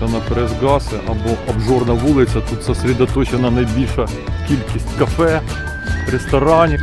знаходимося на Пересгаси або обжорна вулиця. Тут сосредоточена найбільша кількість кафе, ресторанів.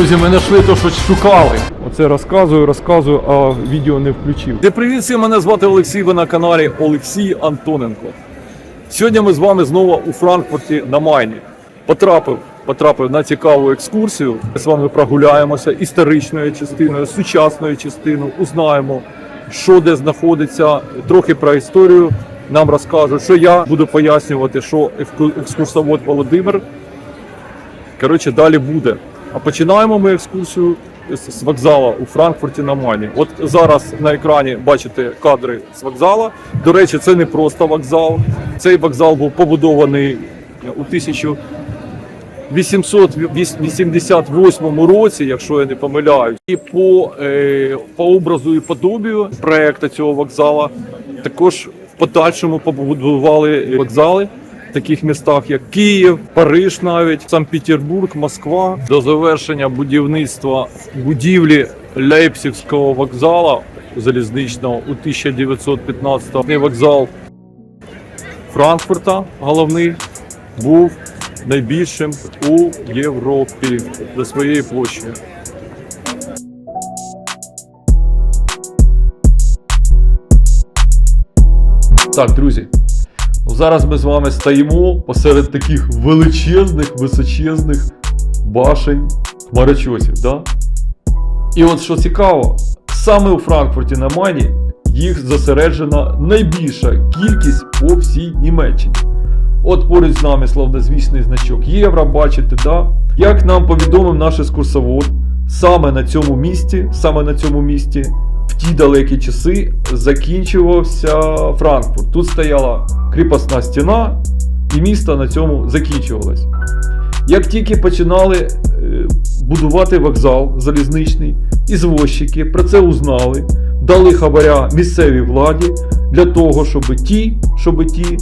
Друзі, ми знайшли те, що шукали. Оце розказую, розказую, а відео не включив. Де привіт всім, мене звати Олексій, ви на каналі Олексій Антоненко. Сьогодні ми з вами знову у Франкфурті на Майні. Потрапив, потрапив на цікаву екскурсію. Ми з вами прогуляємося історичною частиною, сучасною частиною, узнаємо, що де знаходиться, трохи про історію. Нам розкажуть, що я буду пояснювати, що екскурсовод Володимир Коротше, далі буде. А починаємо ми екскурсію з вокзалу у Франкфурті на Майні. От зараз на екрані бачите кадри з вокзалу. До речі, це не просто вокзал. Цей вокзал був побудований у 1888 році, якщо я не помиляюсь. І по, е, по образу і подобію проекту цього вокзалу також в подальшому побудували вокзали таких містах, як Київ, Париж, навіть Санкт-Петербург, Москва. До завершення будівництва будівлі Лейпцигського вокзалу залізничного у 1915 році вокзал Франкфурта, головний, був найбільшим у Європі за своєю площею. Так, друзі, зараз ми з вами стоїмо посеред таких величезних, височезних башень хмарочосів. Да? І от що цікаво, саме у Франкфурті на Майні їх зосереджена найбільша кількість по всій Німеччині. От поруч з нами славнозвісний значок Євро, бачите, да? Як нам повідомив наш екскурсовод, саме на цьому місці, саме на цьому місці, в ті далекі часи закінчувався Франкфурт. Тут стояла кріпосна стіна, і місто на цьому закінчувалось. Як тільки починали е, будувати вокзал залізничний, ізвозчики про це узнали, дали хабаря місцевій владі для того, щоб ті, щоб ті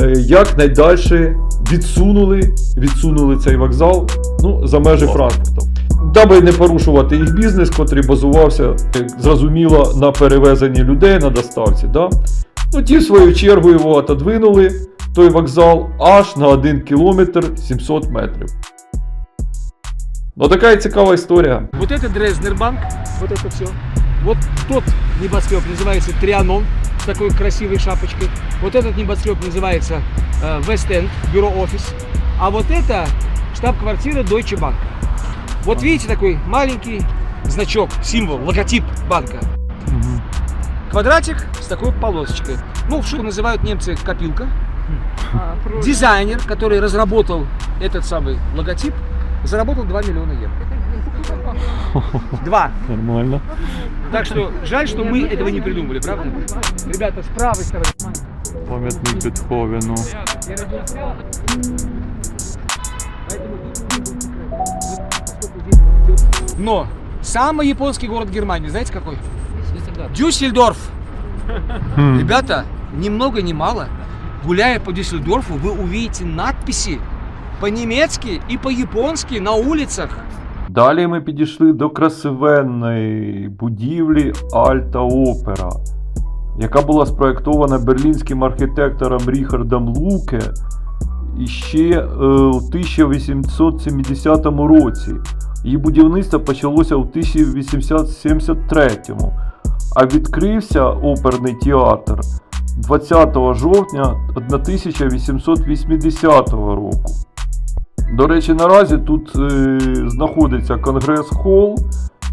е, якнайдальше відсунули, відсунули цей вокзал ну, за межі Франкфурта. Даби не порушувати їх бізнес, котрий базувався, е, зрозуміло, на перевезенні людей на доставці. Да? Ну, ті, в свою чергу, його отодвинули, той вокзал, аж на 1 кілометр 700 метрів. Ну, така і цікава історія. Вот это Дрезднербанк, вот это все. Вот тот небоскреб называется Трианон с такой красивой шапочкой. Вот этот небоскреб называется э, Вест-Энд, бюро офис. А вот это штаб-квартира Deutsche Bank. Вот видите такой маленький значок, символ, логотип банка. Квадратик с такой полосочкой. Ну, что называют немцы копилка. Дизайнер, который разработал этот самый логотип, заработал 2 миллиона евро. Два. Нормально. Так что жаль, что мы этого не придумали, правда? Ребята, с правой стороны. Пам'ятник Бетховену. Но самый японский город Германии, знаете какой? Дюссельдорф. Ребята, ни много ни мало, гуляя по Дюссельдорфу, вы увидите надписи по-немецки и по-японски на улицах. Далі ми підійшли до красивенної будівлі Альта Опера, яка була спроєктована берлінським архітектором Ріхардом Луке іще е, у 1870 році. Її будівництво почалося у 1873, а відкрився оперний театр 20 жовтня 1880 року. До речі, наразі тут е, знаходиться конгрес-хол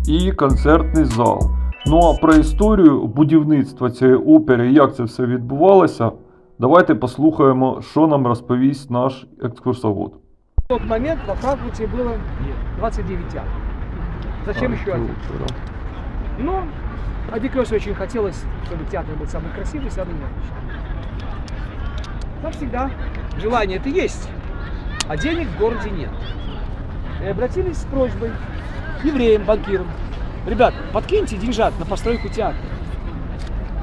і концертний зал. Ну а про історію будівництва цієї опери, як це все відбувалося, давайте послухаємо, що нам розповість наш екскурсовод. В момент во Франкфурте было 29 театров. Зачем еще один? Но Адикрёсу очень хотелось, чтобы театр был самый красивый, самый необычный. Как всегда, желание это есть, а денег в городе нет. И обратились с просьбой к евреям, банкирам, Ребят, подкиньте деньжат на постройку театра.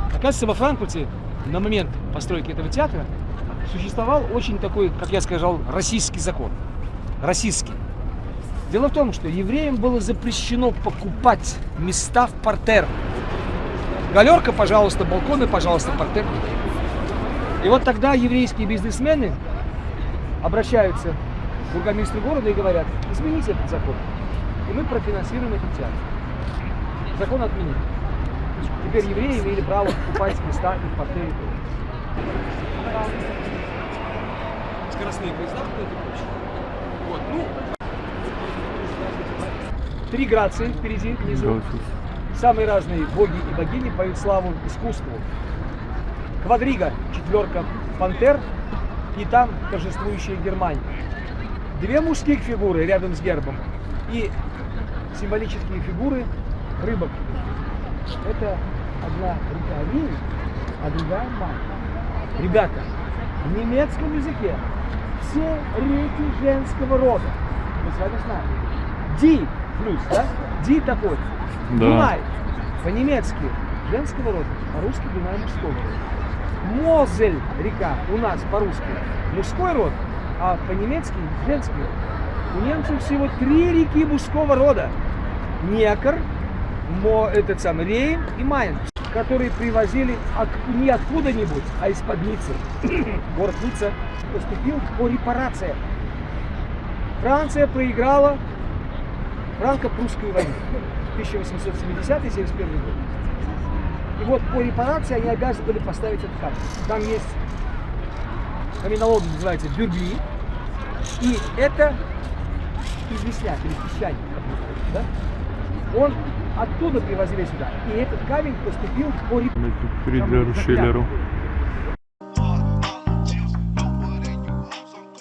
Оказывается, во Франкфурте на момент постройки этого театра существовал очень такой, как я сказал, российский закон. Российский. Дело в том, что евреям было запрещено покупать места в портер. Галерка, пожалуйста, балконы, пожалуйста, портер. И вот тогда еврейские бизнесмены обращаются к бургомистру города и говорят, измените этот закон, и мы профинансируем этот театр. Закон отменили. Теперь евреи имели право покупать места и в портере. Скоростные поезда и прочее. Вот, ну. Три грации впереди, внизу. Самые разные боги и богини поют славу искусству. Квадрига, четверка пантер, и там торжествующая Германия. Две мужских фигуры рядом с гербом и символические фигуры рыбок. Это одна река Рин, а другая Майн. Ребята, в немецком языке все реки женского рода. Мы с вами знаем. Ди плюс, да? Ди такой. Да. Дунай. По-немецки женского рода, по-русски Дунай мужского рода. Мозель река у нас по-русски мужской род, а по-немецки женский род. У немцев всего три реки мужского рода. Некр, Мо, этот самый Рейн и Майн, которые привозили от, не откуда-нибудь, а из-под Ниццы. Город Ницца поступил по репарациям. Франция проиграла франко-прусскую войну 1870-71 год. И вот по репарации они обязаны были поставить этот камень. Там есть каменология, называется бюргли. И это известняк или песчаник. Да? Он оттуда привозили сюда. И этот камень поступил по репарации. Фрідлеру Шиллеру.